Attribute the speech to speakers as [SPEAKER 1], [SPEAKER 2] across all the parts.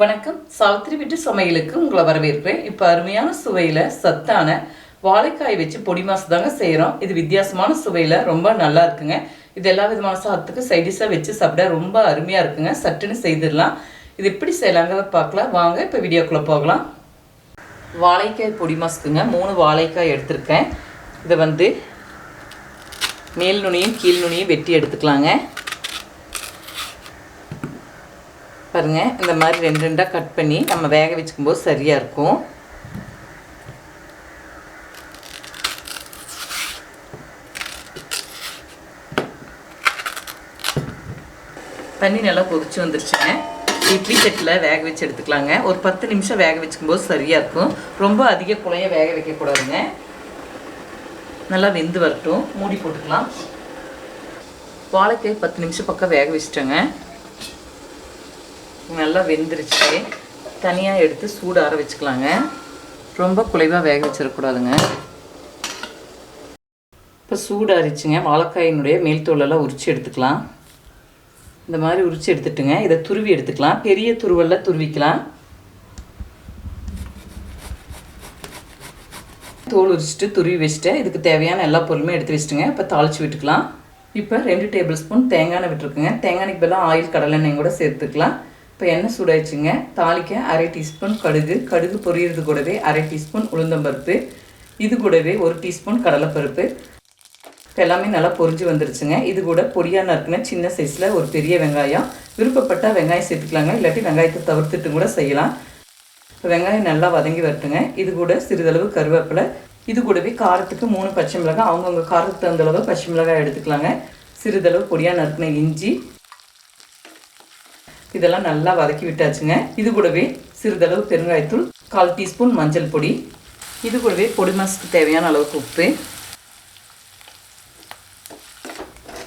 [SPEAKER 1] வணக்கம். சாவித்திரி வீட்டு சமையலுக்கு உங்களை வரவேற்கிறேன். இப்போ அருமையான சுவையில் சத்தான வாழைக்காய் வச்சு பொடி மாசு தாங்க செய்கிறோம் இது வித்தியாசமான சுவையில் ரொம்ப நல்லா இருக்குங்க. இது எல்லா விதமான சாதத்துக்கு சைடிஷாக வச்சு சாப்பிட ரொம்ப அருமையாக இருக்குங்க. சட்டுன்னு செய்திடலாம். இது எப்படி செய்யலாங்கிறத பார்க்கலாம். வாங்க இப்போ வீடியோக்குள்ளே போகலாம். வாழைக்காய் பொடி மாசுக்குங்க. மூணு வாழைக்காய் எடுத்திருக்கேன். இதை வந்து மேல் நுனியும் கீழ் நுனியும் வெட்டி எடுத்துக்கலாங்க. பாருங்கள் இந்த மாதிரி ரெண்டு ரெண்டாக கட் பண்ணி நம்ம வேக வச்சுக்கும்போது சரியாக இருக்கும். தண்ணி நல்லா கொதிச்சு வந்துருச்சுங்க. இட்லி செட்டில் வேக வச்சு எடுத்துக்கலாங்க. ஒரு பத்து நிமிஷம் வேக வச்சுக்கும்போது சரியாக இருக்கும். ரொம்ப அதிக குழைய வேக வைக்கக்கூடாதுங்க. நல்லா வெந்து வரட்டும். மூடி போட்டுக்கலாம். வாழைக்காய் பத்து நிமிஷம் பக்கம் வேக வச்சுட்டேங்க. நல்லா வெந்துருச்சு. தனியாக எடுத்து சூடு ஆற வச்சுக்கலாங்க. ரொம்ப குலைவாக வேக வச்சிடக்கூடாதுங்க இப்போ சூடு அரிச்சுங்க வாழைக்காயினுடைய மேல் தோலெல்லாம் உரித்து எடுத்துக்கலாம். இந்த மாதிரி உரித்து எடுத்துட்டுங்க. இதை துருவி எடுத்துக்கலாம். பெரிய துருவலில் துருவிக்கலாம். தோல் உரிச்சிட்டு துருவி வச்சுட்டு இதுக்கு தேவையான எல்லா பொருளுமே எடுத்து வச்சுட்டுங்க. இப்போ தாளித்து விட்டுக்கலாம். இப்போ ரெண்டு டேபிள் ஸ்பூன் தேங்காய் விட்டுருக்குங்க. தேங்காய் பதிலாக ஆயில் கடலெண்ணெய் கூட சேர்த்துக்கலாம். இப்போ எண்ணெய் சூடாயிடுச்சுங்க. தாளிக்க அரை டீஸ்பூன் கடுகு. கடுகு பொரியறது கூடவே அரை டீஸ்பூன் உளுந்தம்பருப்பு. இது கூடவே ஒரு டீஸ்பூன் கடலைப்பருப்பு. இப்போ எல்லாமே நல்லா பொரிஞ்சு வந்துருச்சுங்க. இது கூட பொடியாக நறுக்குன சின்ன சைஸில் ஒரு பெரிய வெங்காயம். விருப்பப்பட்டால் வெங்காயம் சேர்த்துக்கலாங்க. இல்லாட்டி வெங்காயத்தை தவிர்த்துட்டு கூட செய்யலாம். இப்போ வெங்காயம் நல்லா வதங்கி வரட்டுங்க. இது கூட சிறிதளவு கருவேப்பிலை. இது கூடவே காரத்துக்கு மூணு பச்சை மிளகாய். அவங்கவுங்க காரத்துக்கு தகுந்த அளவு பச்சை மிளகாய் எடுத்துக்கலாங்க. சிறிதளவு பொடியாக நறுக்குன இஞ்சி. இதெல்லாம் நல்லா வதக்கி விட்டாச்சுங்க. இது கூடவே சிறிதளவு பெருங்காயத்தூள் கால் டீஸ்பூன் மஞ்சள் பொடி இது கூடவே பொடி மாசுக்கு தேவையான அளவுக்கு உப்பு.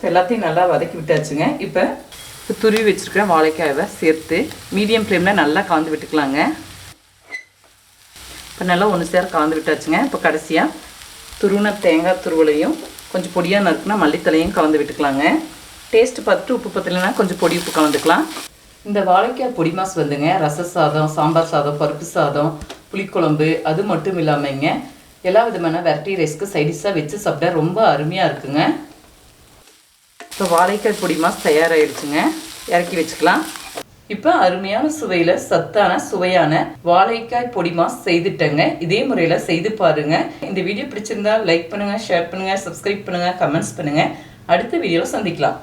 [SPEAKER 1] எல்லாத்தையும் நல்லா வதக்கி விட்டாச்சுங்க. இப்போ துருவி வச்சுருக்கிற வாழைக்காயை சேர்த்து மீடியம் ஃப்ளேமில் நல்லா காந்து விட்டுக்கலாங்க. இப்போ நல்லா ஒன்று சேர காந்து விட்டாச்சுங்க. இப்போ கடைசியாக துருவின தேங்காய் துருவலையும் கொஞ்சம் பொடியாக நறுக்குனா மல்லித்தலையும் கலந்து விட்டுக்கலாங்க. டேஸ்ட்டு பார்த்துட்டு உப்பு பத்தலைன்னா கொஞ்சம் பொடி உப்பு கலந்துக்கலாம். இந்த வாழைக்காய் பொடி வந்துங்க. ரச சாதம் சாம்பார் சாதம் பருப்பு சாதம் புளிக்குழம்பு அது மட்டும் இல்லாமல்ங்க எல்லா விதமான வெரைட்டி ரைஸ்க்கு சைடிஷாக வச்சு சாப்பிட ரொம்ப அருமையாக இருக்குங்க. இப்போ வாழைக்காய் பொடி மாசு தயாராகிடுச்சுங்க இறக்கி வச்சுக்கலாம். இப்போ அருமையான சுவையில் சத்தான சுவையான வாழைக்காய் பொடி மாஸ் செய்துட்டேங்க. இதே முறையில் செய்து பாருங்க. இந்த வீடியோ பிடிச்சிருந்தா லைக் பண்ணுங்கள் ஷேர் பண்ணுங்கள் சப்ஸ்கிரைப் பண்ணுங்கள் கமெண்ட்ஸ் பண்ணுங்கள் அடுத்த வீடியோவில் சந்திக்கலாம்.